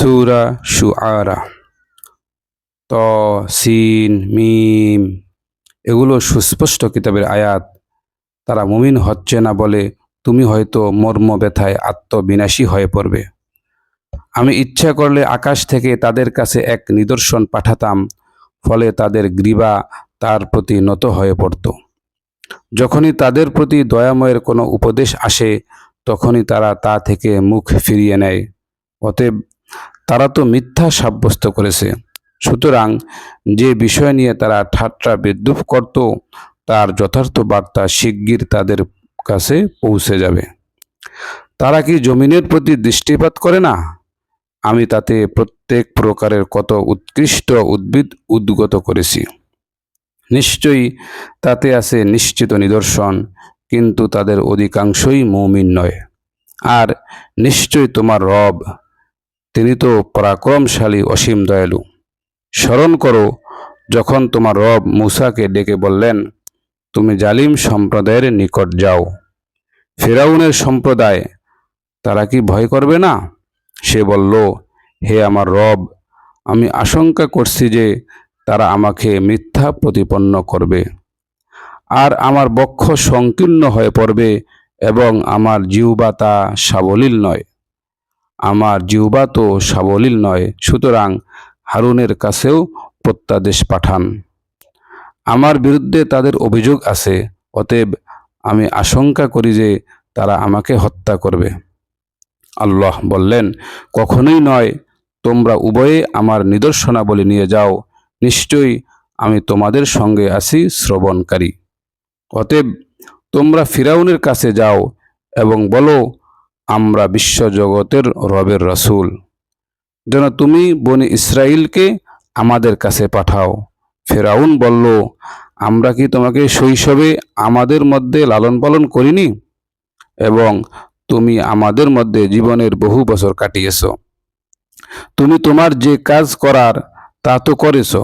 সুরা শুআরা ত, সিন, মিম, এগুলো সুস্পষ্ট কিতাবের আয়াত। তারা মুমিন হচ্ছে না বলে তুমি হয়তো মর্ম ব্যথায় আত্মবিনাশী হয়ে পড়বে। আমি ইচ্ছা করলে আকাশ থেকে তাদের কাছে এক নিদর্শন পাঠাতাম, ফলে তাদের গ্রীবা তার প্রতি নত হয়ে পড়ত। যখনই তাদের প্রতি দয়াময়ের কোনো উপদেশ আসে, তখনই তারা তা থেকে মুখ ফিরিয়ে নেয়। অতএব তারা তো মিথ্যা সাব্যস্ত করেছে। সুতরাং যে বিষয় নিয়ে তারা ঠাট্টা বিদ্রুপ করত, তার যথার্থ বার্তা শিগগির তাদের কাছে পৌঁছে যাবে। তারা কি জমিনের প্রতি দৃষ্টিপাত করে না? আমি তাতে প্রত্যেক প্রকারের কত উৎকৃষ্ট উদ্ভিদ উদ্গত করেছি। নিশ্চয়ই তাতে আছে নিশ্চিত নিদর্শন, কিন্তু তাদের অধিকাংশই মৌমিন নয়। আর নিশ্চয়ই তোমার রব তিনি তো পরাক্রমশালী অসীম দয়ালু। স্মরণ করো, যখন তোমার রব মূসাকে ডেকে বললেন, তুমি জালিম সম্প্রদায়ের নিকট যাও। ফেরাউনের সম্প্রদায়, তারা কি ভয় করবে না? সে বলল, হে আমার রব, আমি আশঙ্কা করছি যে তারা আমাকে মিথ্যা প্রতিপন্ন করবে। আর আমার বক্ষ সংকীর্ণ হয়ে পড়বে এবং আমার জিউবা তা সাবলীল নয়। আমার জিউবা তো সাবলীল নয়, সুতরাং হারুনের কাছেও প্রত্যাদেশ পাঠান। আমার বিরুদ্ধে তাদের অভিযোগ আছে, অতএব আমি আশঙ্কা করি যে তারা আমাকে হত্যা করবে। আল্লাহ বললেন, কখনোই নয়, তোমরা উভয়ে আমার নিদর্শনাবলী নিয়ে যাও, নিশ্চয়ই আমি তোমাদের সঙ্গে আছি শ্রবণকারী। অতএব তোমরা ফিরাউনের কাছে যাও এবং বলো আমরা বিশ্বজগতের রবের রসুল। যেন তুমি বনি ইসরায়েলকে আমাদের কাছে পাঠাও। ফেরাউন বলল, আমরা কি তোমাকে শৈশবে আমাদের মধ্যে লালন পালন করিনি? এবং তুমি আমাদের মধ্যে জীবনের বহু বছর কাটিয়েছ। তুমি তোমার যে কাজ করার, তা তো করেছ,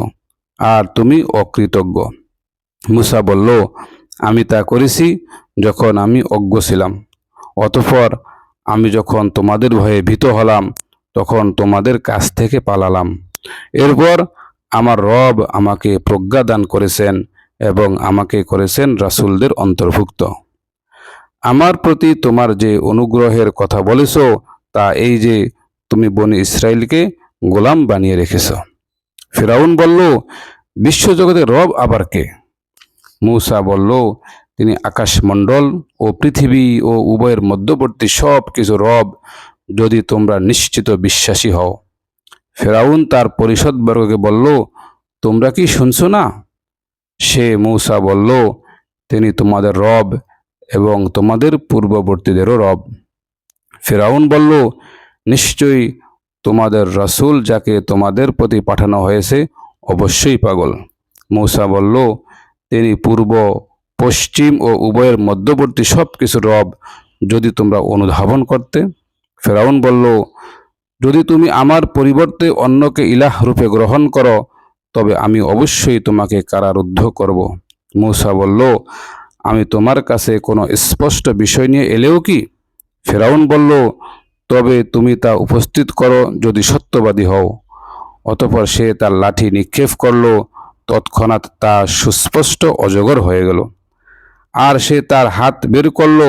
আর তুমি অকৃতজ্ঞ। মুসা বলল, আমি তা করেছি যখন আমি অজ্ঞ ছিলাম। অতঃপর আমি যখন তোমাদের ভয়ে ভীত হলাম, তখন তোমাদের কাছ থেকে পালালাম। এরপর আমার রব আমাকে প্রজ্ঞা দান করেছেন এবং আমাকে করেছেন রাসুলদের অন্তর্ভুক্ত। আমার প্রতি তোমার যে অনুগ্রহের কথা বলেছ, তা এই যে তুমি বনি ইসরায়েলকে গোলাম বানিয়ে রেখেছ। ফেরাউন বলল, বিশ্বজগতের রব আবার কে? মূসা বলল তিনি আকাশমণ্ডল ও পৃথিবী ও উভয়ের মধ্যবর্তী সব কিছু রব, যদি তোমরা নিশ্চিত বিশ্বাসী হও। ফেরাউন তার পরিষদবর্গকে বলল, তোমরা কি শুনছো না? সে মৌসা বলল, তিনি তোমাদের রব এবং তোমাদের পূর্ববর্তীদেরও রব। ফেরাউন বলল, নিশ্চয়ই তোমাদের রসুল যাকে তোমাদের প্রতি পাঠানো হয়েছে অবশ্যই পাগল। মৌসা বলল, তিনি পূর্ব পশ্চিম ও উভয়ের মধ্যবর্তী সব কিছু রব যদি তোমরা অনুধাবন করতে। ফেরাউন বলল, যদি তুমি আমার পরিবর্তে অন্যকে ইলাহ রূপে গ্রহণ করো, তবে আমি অবশ্যই তোমাকে কারারুদ্ধ করব। মূসা বলল, আমি তোমার কাছে কোনো স্পষ্ট বিষয় নিয়ে এলেও কি? ফেরাউন বলল, তবে তুমি তা উপস্থিত করো যদি সত্যবাদী হও। অতপর সে তার লাঠি নিক্ষেপ করল, তৎক্ষণাৎ তা সুস্পষ্ট অজগর হয়ে গেল। আর সে তার হাত বের করল,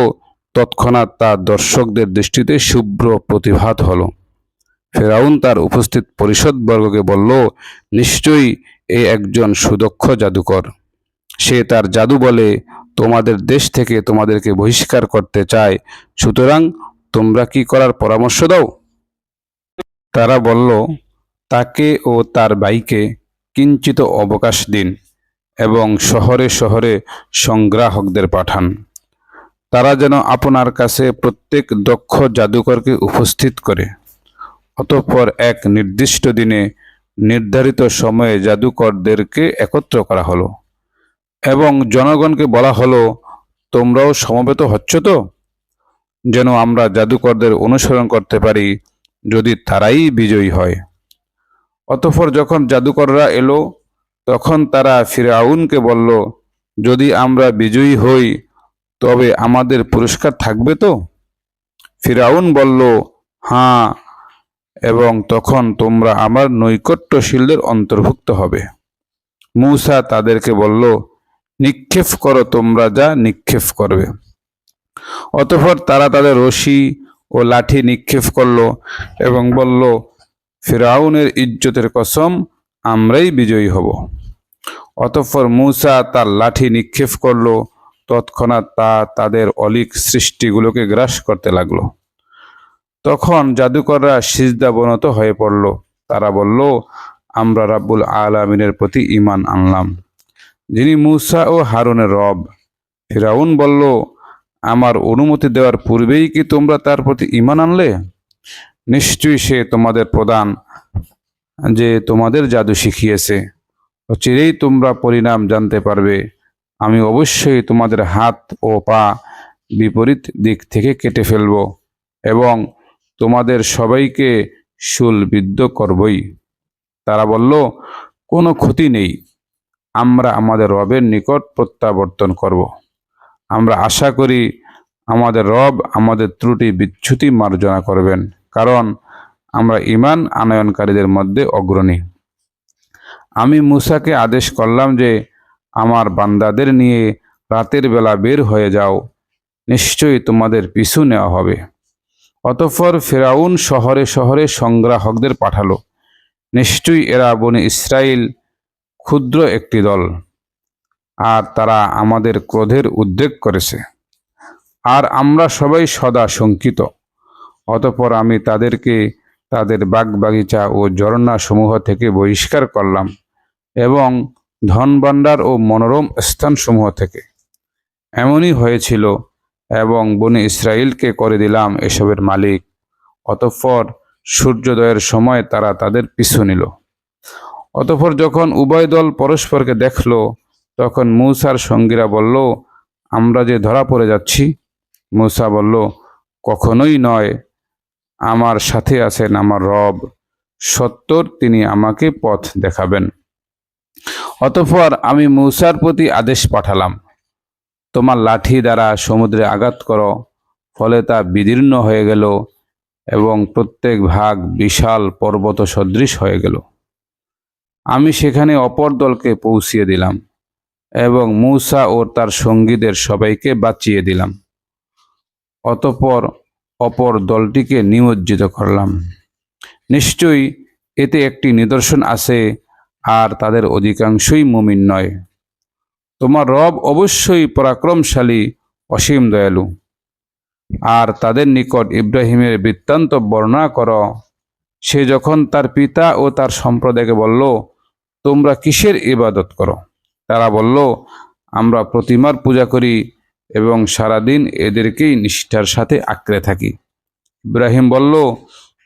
তৎক্ষণাৎ তা দর্শকদের দৃষ্টিতে শুভ্র প্রতিভাত হলো। ফেরাউন তার উপস্থিত পরিষদবর্গকে বলল, নিশ্চয়ই এ একজন সুদক্ষ জাদুকর। সে তার জাদু বলে, তোমাদের দেশ থেকে তোমাদেরকে বহিষ্কার করতে চায়। সুতরাং তোমরা কি করার পরামর্শ দাও? তারা বলল, তাকে ও তার বাইকে কিঞ্চিত অবকাশ দিন। এবং শহরে শহরে সংগ্রাহকদের পাঠান। তারা যেন আপনার কাছে প্রত্যেক দক্ষ জাদুকরকে উপস্থিত করে। অতঃপর এক নির্দিষ্ট দিনে নির্ধারিত সময়ে জাদুকরদেরকে একত্র করা হলো এবং জনগণকে বলা হলো, তোমরাও সমবেত হচ্ছ তো? যেন আমরা জাদুকরদের অনুসরণ করতে পারি, যদি তারাই বিজয়ী হয়। অতঃপর যখন জাদুকররা এলো তখন তারা ফিরাউনকে বলল, যদি আমরা বিজয়ী হই, তবে আমাদের পুরস্কার থাকবে তো? ফিরাউন বলল হ্যাঁ এবং তখন তোমরা আমার নৈকট্যশীলদের অন্তর্ভুক্ত হবে। মূসা তাদেরকে বলল, নিক্ষেপ করো তোমরা যা নিক্ষেপ করবে। অতঃপর তারা তাদের রশি ও লাঠি নিক্ষেপ করল এবং বলল, ফেরাউনের ইজ্জতের কসম, আমরাই বিজয়ী হব। অতঃপর মূসা তার লাঠি নিক্ষেপ করল। তৎক্ষণাৎ তা তাদের অলিক সৃষ্টিগুলোকে গ্রাস করতে লাগল। তখন জাদুকররা সিজদাবনত হয়ে পড়ল। তারা বলল, আমরা রাব্বুল আলামিনের প্রতি ঈমান আনলাম, যিনি মূসা ও হারুনের রব। ফিরাউন বলল, আমার অনুমতি দেওয়ার পূর্বেই কি তোমরা তার প্রতি ঈমান আনলে? নিশ্চয়ই সে তোমাদের প্রধান, যে তোমাদের জাদু শিখিয়েছে। চিরেই তোমরা পরিণাম জানতে পারবে। আমি অবশ্যই তোমাদের হাত ও পা বিপরীত দিক থেকে কেটে ফেলব এবং তোমাদের সবাইকে শুলবিদ্ধ করবই। তারা বলল, কোনো ক্ষতি নেই। আমরা আমাদের রবের নিকট প্রত্যাবর্তন করব। আমরা আশা করি আমাদের রব আমাদের ত্রুটি বিচ্যুতি মার্জনা করবেন, কারণ আমরা ইমান আনয়নকারীদের মধ্যে অগ্রণী। আমি মুসাকে আদেশ করলাম যে, আমার বান্দাদের নিয়ে রাতের বেলা বের হয়ে যাও। নিশ্চয়ই তোমাদের পিছু নেওয়া হবে। অতঃপর ফেরাউন শহরে শহরে সংগ্রাহকদের পাঠালো। নিশ্চয়ই এরা বনে ইসরায়েল ক্ষুদ্র একটি দল, আর তারা আমাদের ক্রোধের উদ্রেক করেছে। আর আমরা সবাই সদা শঙ্কিত। অতঃপর আমি তাদেরকে তাদের বাগবাগিচা ও ঝর্ণা সমূহ থেকে বহিষ্কার করলাম। এবং ধনভাণ্ডার ও মনোরম স্থানসমূহ থেকে। এমনই হয়েছিল এবং বনে ইসরায়েলকে করে দিলাম এসবের মালিক, অতঃপর সূর্যোদয়ের সময় তারা তাদের পিছু নিল। অতঃপর যখন উভয় দল পরস্পরকে দেখল, তখন মূসার সঙ্গীরা বলল, আমরা যে ধরা পড়ে যাচ্ছি। মূসা বলল, কখনোই নয়, আমার সাথে আছেন আমার রব, সত্তর তিনি আমাকে পথ দেখাবেন। অতঃপর আমি মূসার প্রতি আদেশ পাঠালাম। তোমার লাঠি দ্বারা সমুদ্রে আঘাত করো, ফলে তা বিদীর্ণ হয়ে গেল এবং প্রত্যেক ভাগ বিশাল পর্বত সদৃশ হয়ে গেল। আমি সেখানে অপর দলকে পৌঁছিয়ে দিলাম এবং মূসা ও তার সঙ্গীদের সবাইকে বাঁচিয়ে দিলাম। অতঃপর অপর দলটিকে নিমজ্জিত করলাম। নিশ্চয়ই এতে একটি নিদর্শন আছে আর তাদের অধিকাংশই মুমিন নয়। তোমার রব অবশ্যই পরাক্রমশালী, অসীম দয়ালু। আর তাদের নিকট ইব্রাহিমের বৃত্তান্ত বর্ণনা কর। সে যখন তার পিতা ও তার সম্প্রদায়কে বলল, তোমরা কিসের ইবাদত করো? তারা বলল, আমরা প্রতিমার পূজা করি এবং সারাদিন এদেরকেই নিষ্ঠার সাথে আঁকড়ে থাকি। ইব্রাহিম বলল,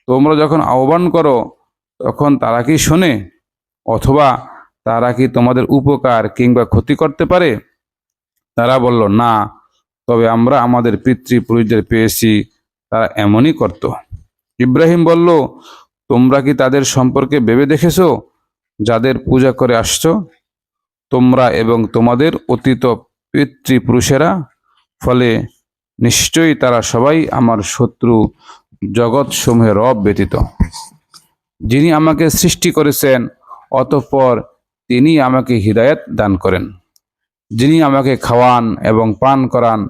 তোমরা যখন আহ্বান করো, তখন তারা কি শোনে? অথবা তারা কি তোমাদের উপকার কিংবা ক্ষতি করতে পারে? তারা বলল, না, তবে আমরা আমাদের পিতৃপুরুষদের পেয়েছি, তারা এমনই করত। ইব্রাহিম বলল, তোমরা কি তাদের সম্পর্কে ভেবে দেখেছ? যাদের পূজা করে আসছ? তোমরা এবং তোমাদের অতীত পিতৃপুরুষেরা? ফলে নিশ্চয়ই তারা সবাই আমার শত্রু জগৎ সমূহের রব ব্যতীত। যিনি আমাকে সৃষ্টি করেছেন অতঃপর তিনি আমাকে হৃদায়ত দান করেন। যিনি আমাকে খাওয়ান এবং পান করান,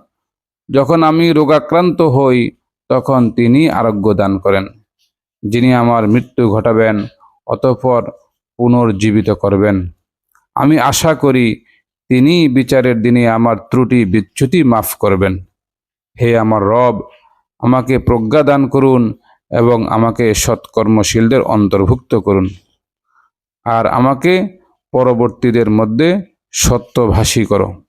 যখন আমি রোগাক্রান্ত হই, তখন তিনি আরোগ্য দান করেন। যিনি আমার মৃত্যু ঘটাবেন, অতঃপর পুনর্জীবিত করবেন। আমি আশা করি তিনি বিচারের দিনে আমার ত্রুটি বিচ্যুতি মাফ করবেন। হে আমার রব, আমাকে প্রজ্ঞা দান করুন এবং আমাকে সৎকর্মশীলদের অন্তর্ভুক্ত করুন। আর আমাকে পরবর্তীদের মধ্যে সত্যভাষী করো।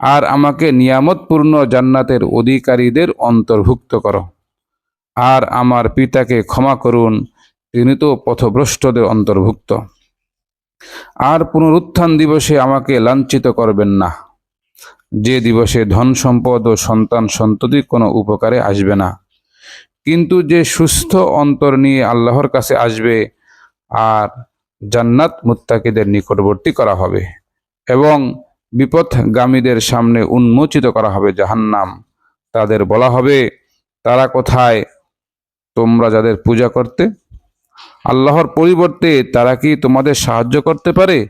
আর আমাকে নিয়ামতপূর্ণ জান্নাতের অধিকারীদের অন্তর্ভুক্ত করো। আর আমার পিতাকে ক্ষমা করুন, তিনি তো পথভ্রষ্টদের অন্তর্ভুক্ত। আর পুনরুত্থান দিবসে আমাকে লাঞ্ছিত করবেন না। যে দিবসে ধন সম্পদ ও সন্তান সন্ততি কোনো উপকারে আসবে না। কিন্তু যে সুস্থ অন্তর নিয়ে আল্লাহর কাছে আসবে, আর জান্নাত মুত্তাকিদের নিকটবর্তী করা হবে এবং বিপথগামীদের সামনে উন্মোচিত করা হবে জাহান্নাম। তাদের বলা হবে, তারা কোথায়? তোমরা যাদের পূজা করতে? আল্লাহর পরিবর্তে তারা কি তোমাদের সাহায্য করতে পারে?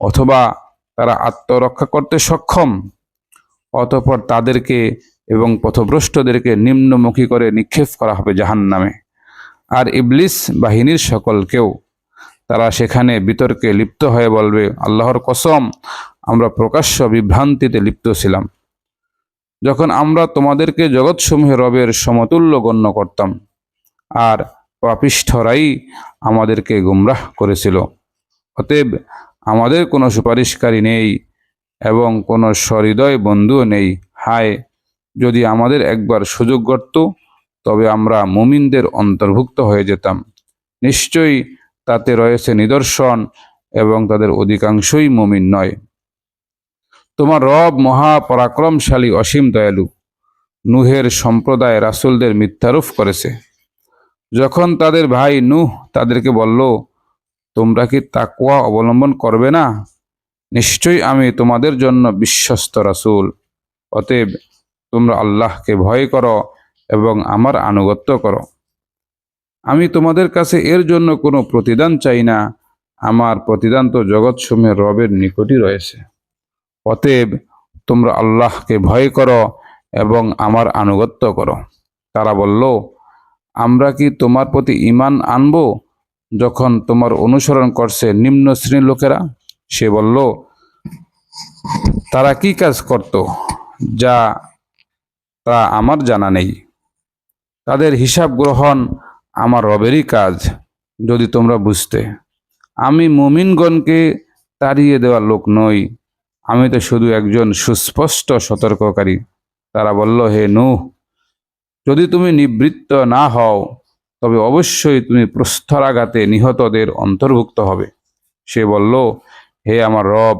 অথবা তারা আত্মরক্ষা করতে সক্ষম? অতঃপর তাদেরকে এবং পথভ্রষ্টদেরকে নিম্নমুখী করে নিক্ষেপ করা হবে জাহান্নামে। আর ইবলিস বাহিনীর সকলকেও তারা সেখানে বিতর্কে লিপ্ত হয়ে বলবে, আল্লাহর কসম, আমরা প্রকাশ্য বিভ্রান্তিতে লিপ্ত ছিলাম। যখন আমরা তোমাদেরকে জগৎসমূহে রবের সমতুল্য গণ্য করতাম, আর পাপিষ্ঠরাই আমাদেরকে গুমরাহ করেছিল। অতএব আমাদের কোনো সুপারিশকারী নেই এবং কোনো সহৃদয় বন্ধুও নেই। হায়, যদি আমাদের একবার সুযোগ ঘটত, তবে আমরা মুমিনদের অন্তর্ভুক্ত হয়ে যেতাম। নিশ্চয়ই তাতে রয়েছে নিদর্শন এবং তাদের অধিকাংশই মুমিন নয়। তোমার রব মহা পরাক্রমশালী অসীম দয়ালু। নুহের সম্প্রদায় রাসুলদের মিথ্যারোপ করেছে। যখন তাদের ভাই নুহ তাদেরকে বলল, তোমরা কি তাকওয়া অবলম্বন করবে না? নিশ্চয়ই আমি তোমাদের জন্য বিশ্বস্ত রাসূল। অতএব তোমরা আল্লাহকে ভয় করো এবং আমার আনুগত্য করো। আমি তোমাদের কাছে এর জন্য কোনো প্রতিদান চাই না। আমার প্রতিদান তো জগৎসমূহের রবের নিকটই রয়েছে। অতএব তোমরা আল্লাহকে ভয় করো এবং আমার আনুগত্য করো। তারা বলল, আমরা কি তোমার প্রতি ঈমান আনব যখন তোমার অনুসরণ করছে নিম্ন শ্রেণির লোকেরা? সে বলল, তারা কি কাজ করত যা তা আমার জানা নেই। তাদের হিসাব গ্রহণ আমার রবেরই কাজ, যদি তোমরা বুঝতে। আমি মুমিনগণকে তাড়িয়ে দেওয়ার লোক নই। আমি তো শুধু একজন সুস্পষ্ট সতর্ককারী। তারা বলল, হে নূহ, যদি তুমি নিবৃত্ত না হও, তবে অবশ্যই তুমি প্রস্তরাঘাতে নিহতদের অন্তর্ভুক্ত হবে। সে বলল, হে আমার রব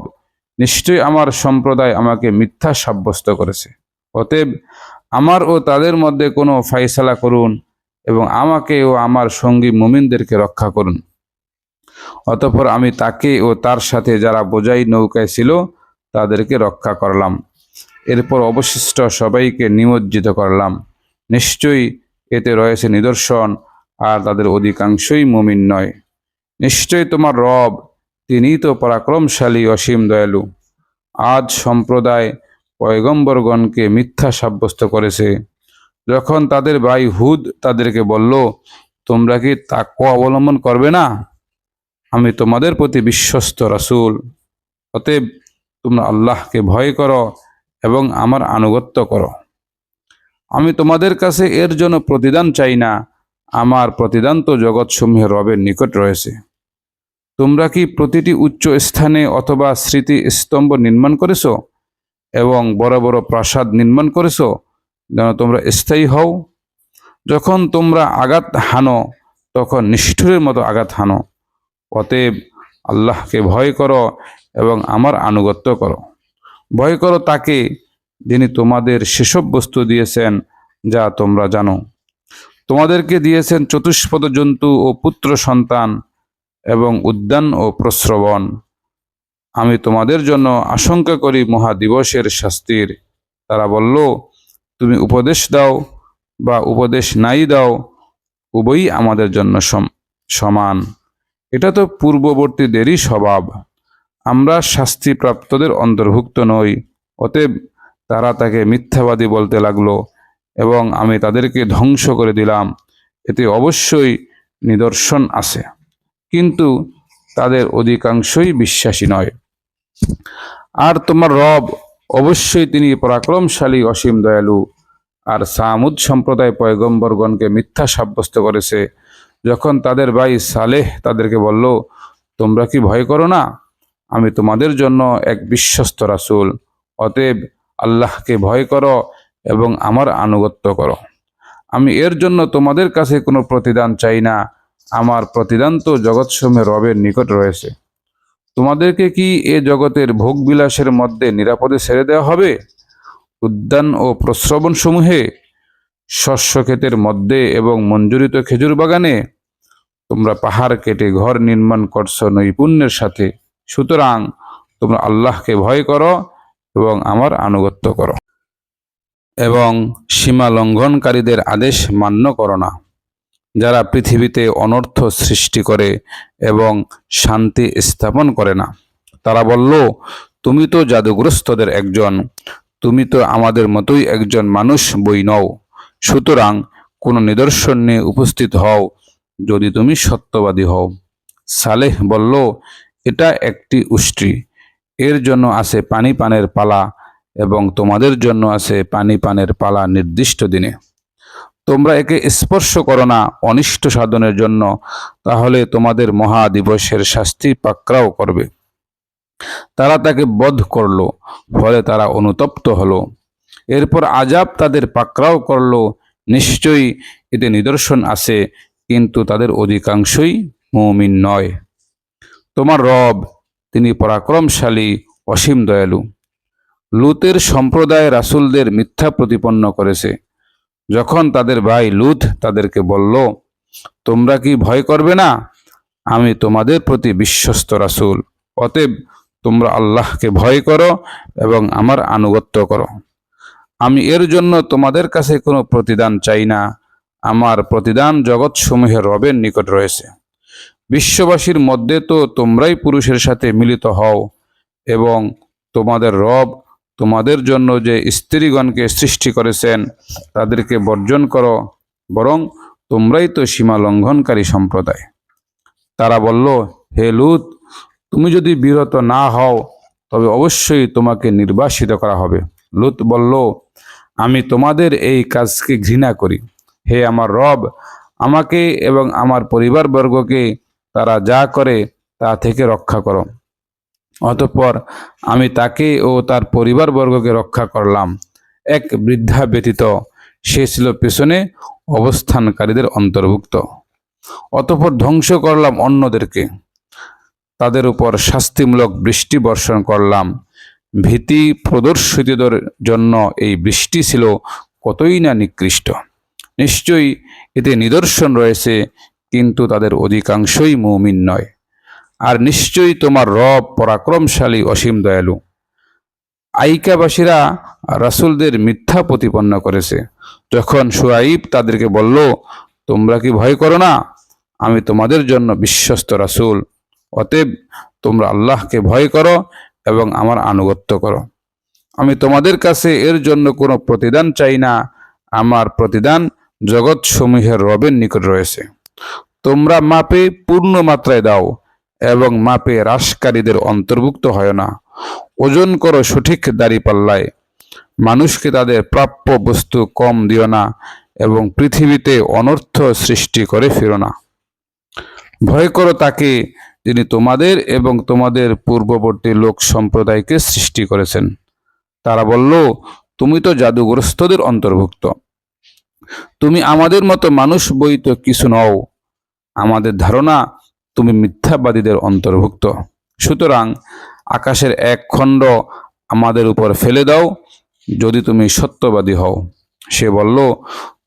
নিশ্চয়ই আমার সম্প্রদায় আমাকে মিথ্যা সাব্যস্ত করেছে। অতএব আমার ও তাদের মধ্যে কোনো ফাইসালা করুন এবং আমাকে ও আমার সঙ্গী মুমিনদেরকে রক্ষা করুন। অতঃপর আমি তাকে ও তার সাথে যারা বোঝাই নৌকায় ছিল, তাদেরকে রক্ষা করলাম। এরপর অবশিষ্ট সবাইকে নিমজ্জিত করলাম। নিশ্চয়ই এতে রয়েছে নিদর্শন, আর তাদের অধিকাংশই মুমিন নয়। নিশ্চয়ই তোমার রব, তিনিই তো পরাক্রমশালী, অসীম দয়ালু। আজ সম্প্রদায় পয়গম্বরগণকে মিথ্যা সাব্যস্ত করেছে। যখন তাদের ভাই হুদ তাদেরকে বলল, তোমরা কি তাকওয়া অবলম্বন করবে না? আমি তোমাদের প্রতি বিশ্বস্ত রাসুল। অতএব তোমরা আল্লাহকে ভয় করো এবং আমার আনুগত্য করো। আমি তোমাদের কাছে এর জন্য প্রতিদান চাই না। আমার প্রতিদান তো জগৎসমূহের রবের নিকট রয়েছে। তোমরা কি প্রতিটি উচ্চ স্থানে অথবা স্মৃতি স্তম্ভ নির্মাণ করেছ এবং বড় বড় প্রাসাদ নির্মাণ করেছ? যেন তোমরা স্থায়ী হও। যখন তোমরা আঘাত হানো, তখন নিষ্ঠুরের মতো আঘাত হানো। অতএব আল্লাহকে ভয় করো এবং আমার আনুগত্য করো। ভয় করো তাকে যিনি তোমাদের সেসব বস্তু দিয়েছেন যা তোমরা জানো। তোমাদেরকে দিয়েছেন চতুষ্পদ জন্তু ও পুত্র সন্তান এবং উদ্যান ও প্রশ্রবণ আমি তোমাদের জন্য আশঙ্কা করি মহাদিবসের শাস্তির। তারা বলল তুমি উপদেশ দাও বা উপদেশ নাই দাও, উভয়ই আমাদের জন্য সম- সমান। এটা তো পূর্ববর্তীদেরই স্বভাব। আমরা শাস্তিপ্রাপ্তদের অন্তর্ভুক্ত নই, অতএব তারা তাকে মিথ্যাবাদী বলতে লাগল এবং আমি তাদেরকে ধ্বংস করে দিলাম। এতে অবশ্যই নিদর্শন আছে, কিন্তু তাদের অধিকাংশই বিশ্বাসী নয়। আর তোমার রব অবশ্যই তিনি পরাক্রমশালী অসীম দয়ালু। আর সামুদ সম্প্রদায় পয়গম্বরগণকে মিথ্যা সাব্যস্ত করেছে। যখন তাদের ভাই সালেহ তাদেরকে বলল, তোমরা কি ভয় করো না? আমি তোমাদের জন্য এক বিশ্বস্ত রাসুল। অতএব আল্লাহকে ভয় করো এবং আমার আনুগত্য করো। আমি এর জন্য তোমাদের কাছে কোনো প্রতিদান চাই না। আমার প্রতিদান তো জগৎসমূহে রবের নিকট রয়েছে। তোমাদেরকে কি এ জগতের ভোগবিলাসের মধ্যে নিরাপদে ছেড়ে দেওয়া হবে? উদ্যান ও প্রশ্রবণ সমূহে শস্য ক্ষেতের মধ্যে এবং মঞ্জুরিত খেজুর বাগানে তোমরা পাহাড় কেটে ঘর নির্মাণ করছ নৈপুণ্যের সাথে। সুতরাং তোমরা আল্লাহকে ভয় করো এবং আমার আনুগত্য করো। এবং সীমা লঙ্ঘনকারীদের আদেশ মান্য করো না। যারা পৃথিবীতে অনর্থ সৃষ্টি করে এবং শান্তি স্থাপন করে না। তারা বলল, তুমি তো জাদুগ্রস্তদের একজন, তুমি তো আমাদের মতোই একজন মানুষ, বই নও। সুতরাং কোনো নিদর্শন নিয়ে উপস্থিত হও যদি তুমি সত্যবাদী হও। সালেহ বলল, এটা একটি উষ্টি এর জন্য আছে পানি পানের পালা এবং তোমাদের জন্য আছে পানি পানের পালা নির্দিষ্ট দিনে। তোমরা একে স্পর্শ করো না অনিষ্ট সাধনের জন্য, তাহলে তোমাদের মহা দিবসের শাস্তি পাকড়াও করবে। তারা তাকে বধ করল, ফলে তারা অনুতপ্ত হলো। এরপর আজাব তাদের পাকড়াও করল, নিশ্চয়ই এতে নিদর্শন আছে, কিন্তু তাদের অধিকাংশই মৌমিন নয়। তোমার রব, তিনি পরাক্রমশালী, অসীম দয়ালু। লুতের সম্প্রদায় রাসুলদের মিথ্যা প্রতিপন্ন করেছে। যখন তাদের ভাই লুত তাদেরকে বলল, তোমরা কি ভয় করবে না? আমি তোমাদের প্রতি বিশ্বস্ত রাসূল। অতএব তোমরা আল্লাহকে ভয় করো এবং আমার আনুগত্য করো। আমি এর জন্য তোমাদের কাছে কোনো প্রতিদান চাই না। আমার প্রতিদান জগৎসমূহের রবের নিকট রয়েছে। বিশ্ববাসীর মধ্যে তো তোমরাই পুরুষের সাথে মিলিত হও এবং তোমাদের রব তোমাদের জন্য যে স্ত্রীগণকে সৃষ্টি করেছেন, তাদেরকে বর্জন করো, বরং তোমরাই তো সীমা লঙ্ঘনকারী সম্প্রদায়। তারা বলল, হে লুত, তুমি যদি বিরত না হও, তবে অবশ্যই তোমাকে নির্বাসিত করা হবে। লুত বলল, আমি তোমাদের এই কাজকে ঘৃণা করি। হে আমার রব, আমাকে এবং আমার পরিবারবর্গকে তারা যা করে তা থেকে রক্ষা করো। অতঃপর আমি তাকে ও তার পরিবারবর্গকে রক্ষা করলাম। এক বৃদ্ধা ব্যতীত সে ছিল পেছনে অবস্থানকারীদের অন্তর্ভুক্ত। অতঃপর ধ্বংস করলাম অন্যদেরকে। তাদের উপর শাস্তিমূলক বৃষ্টি বর্ষণ করলাম। ভীতি প্রদর্শিতদের জন্য এই বৃষ্টি ছিল কতই না নিকৃষ্ট। নিশ্চয়ই এতে নিদর্শন রয়েছে, কিন্তু তাদের অধিকাংশই মৌমিন নয়। আর নিশ্চয়ই তোমার রব পরাক্রমশালী, অসীম দয়ালু। আইকাবাসীরা রাসূলদের মিথ্যা প্রতিপন্ন করেছে। যখন সুয়াইব তাদেরকে বলল, তোমরা কি ভয় করো না? আমি তোমাদের জন্য বিশ্বস্ত রাসূল। অতএব তোমরা আল্লাহকে ভয় করো এবং আমার আনুগত্য করো। আমি তোমাদের কাছে এর জন্য কোনো প্রতিদান চাই না। আমার প্রতিদান জগৎ সমূহের রবের নিকট রয়েছে। তোমরা মাপে পূর্ণ মাত্রায় দাও। এবং মাপে হ্রাসকারীদের অন্তর্ভুক্ত হয় না। ওজন করো সঠিক দাড়ি পাল্লায়। মানুষকে তাদের প্রাপ্য বস্তু কম দিও না এবং পৃথিবীতে অনর্থ সৃষ্টি করে ফিরো না। ভয় করো তাকে যিনি তোমাদের এবং তোমাদের পূর্ববর্তী লোক সম্প্রদায়কে সৃষ্টি করেছেন। তারা বলল, তুমি তো জাদুগ্রস্তদের অন্তর্ভুক্ত। তুমি আমাদের মতো মানুষ বই তো কিছু নও। আমাদের ধারণা তুমি মিথ্যাবাদীদের অন্তর্ভুক্ত। সুতরাং আকাশের এক খণ্ড আমাদের উপর ফেলে দাও, যদি তুমি সত্যবাদী হও। সে বলল,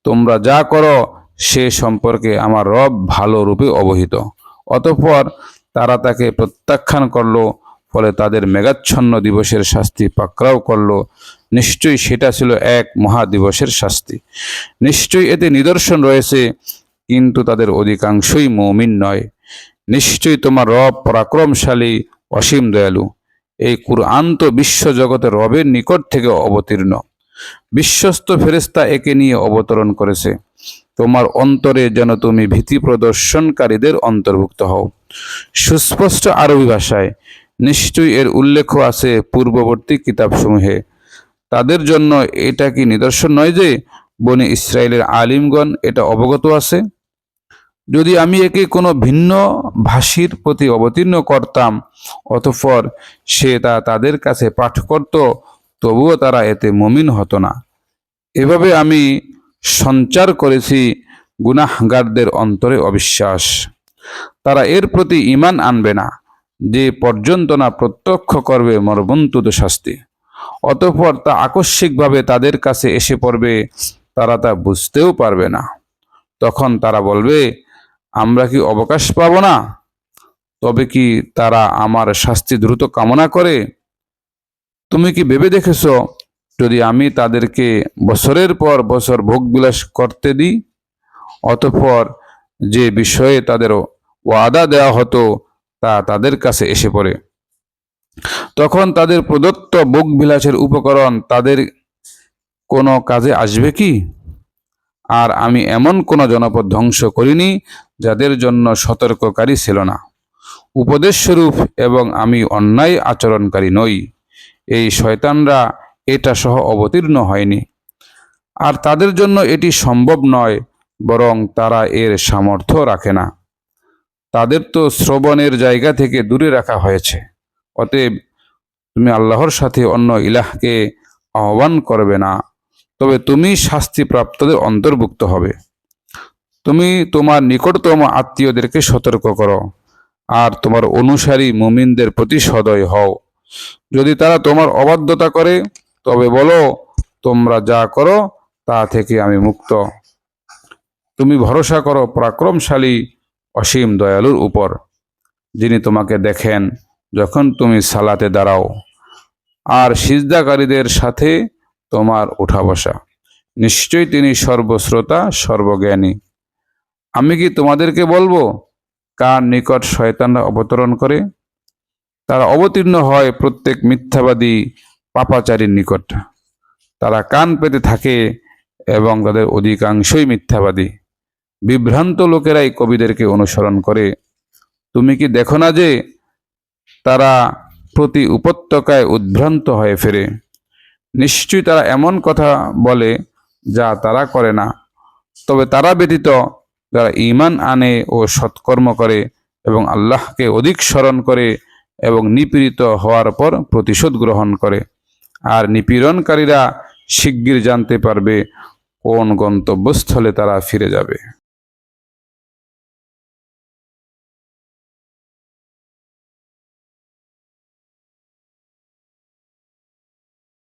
তোমরা যা করো, সে সম্পর্কে আমার রব ভালো রূপে অবহিত। অতঃপর তারা তাকে প্রত্যাখ্যান করল, ফলে তাদের মেঘাচ্ছন্ন দিবসের শাস্তি পাকড়াও করল। নিশ্চয়ই সেটা ছিল এক মহাদিবসের শাস্তি। নিশ্চয়ই এতে নিদর্শন রয়েছে, কিন্তু তাদের অধিকাংশই মৌমিন নয়। নিশ্চয়ই তোমার রব পরাক্রমশালী, অসীম দয়ালু। এই কুরআন তো বিশ্বজগতের রবের নিকট থেকে অবতীর্ণ। বিশ্বস্ত ফেরেস্তা একে নিয়ে অবতরণ করেছে। তোমার অন্তরে যেন তুমি ভীতি প্রদর্শনকারীদের অন্তর্ভুক্ত হও। সুস্পষ্ট আরবি ভাষায়, নিশ্চয়ই এর উল্লেখ আছে পূর্ববর্তী কিতাবসমূহে। তাদের জন্য এটা কি নিদর্শন নয় যে বনি ইসরায়েলের আলিমগণ এটা অবগত আছে? যদি আমি একে কোনো ভিন্ন ভাষীর প্রতি অবতীর্ণ করতাম, অতঃপর সে তা তাদের কাছে পাঠ করত, তবুও তারা এতে মমিন হতো না। এভাবে আমি সঞ্চার করেছি গুনাহগারদের অন্তরে অবিশ্বাস। তারা এর প্রতি ইমান আনবে না, যে পর্যন্ত না প্রত্যক্ষ করবে মর্মন্তুদ শাস্তি। অতঃপর তা আকস্মিকভাবে তাদের কাছে এসে পড়বে, তারা তা বুঝতেও পারবে না। তখন তারা বলবে আমরা কি অবকাশ পাব না? তবে কি তারা আমার শাস্তি দ্রুত কামনা করে? তুমি কি ভেবে দেখেছ, যদি আমি তাদেরকে বছরের পর বছর ভোগবিলাস করতে দিই, অতঃপর যে বিষয়ে তাদের ওয়াদা দেওয়া হতো, তা তাদের কাছে এসে পড়ে। তখন তাদের প্রদত্ত বুক বিলাসের উপকরণ তাদের কোনো কাজে আসবে কি? আর আমি এমন কোনো জনপদ ধ্বংস করিনি যাদের জন্য সতর্ককারী ছিল না। উপদেশস্বরূপ এবং আমি অন্যায় আচরণকারী নই। এই শয়তানরা এটা সহ অবতীর্ণ হয়নি। আর তাদের জন্য এটি সম্ভব নয়, বরং তারা এর সামর্থ্য রাখে না। তাদের তো শ্রবণের জায়গা থেকে দূরে রাখা হয়েছে। অতএব তুমি আল্লাহর সাথে অন্য ইলাহকে আহ্বান করবে না, তবে তুমি শাস্তিপ্রাপ্তদের অন্তর্ভুক্ত হবে। তুমি তোমার নিকটতম আত্মীয়দেরকে সতর্ক করো, আর তোমার অনুসারী মুমিনদের প্রতি সদয় হও। যদি তারা তোমার অবাধ্যতা করে, তবে বলো, তোমরা যা করো, তা থেকে আমি মুক্ত। তুমি ভরসা করো পরাক্রমশালী, অসীম দয়ালুর উপর, যিনি তোমাকে দেখেন যখন তুমি সালাতে দাঁড়াও, আর সিজদাকারীদের সাথে তোমার উঠা বসা। নিশ্চয়ই তিনি সর্বশ্রোতা, সর্বজ্ঞানী। আমি কি তোমাদেরকে বলব, কার নিকট শয়তানরা অবতরণ করে? তারা অবতীর্ণ হয় প্রত্যেক মিথ্যাবাদী পাপাচারীর নিকট। তারা কান পেতে থাকে এবং তাদের অধিকাংশই মিথ্যাবাদী। বিভ্রান্ত লোকেরাই কবিদেরকে অনুসরণ করে। তুমি কি দেখো না যে, তারা প্রতি উপত্যকায় উদ্ভ্রান্ত হয়ে ফেরে? নিশ্চয়ই তারা এমন কথা বলে যা তারা করে না। তবে তারা ব্যতীত যারা ইমান আনে ও সৎকর্ম করে এবং আল্লাহকে অধিক স্মরণ করে এবং নিপীড়িত হওয়ার পর প্রতিশোধ গ্রহণ করে। আর নিপীড়নকারীরা শিগগির জানতে পারবে কোন গন্তব্যস্থলে তারা ফিরে যাবে।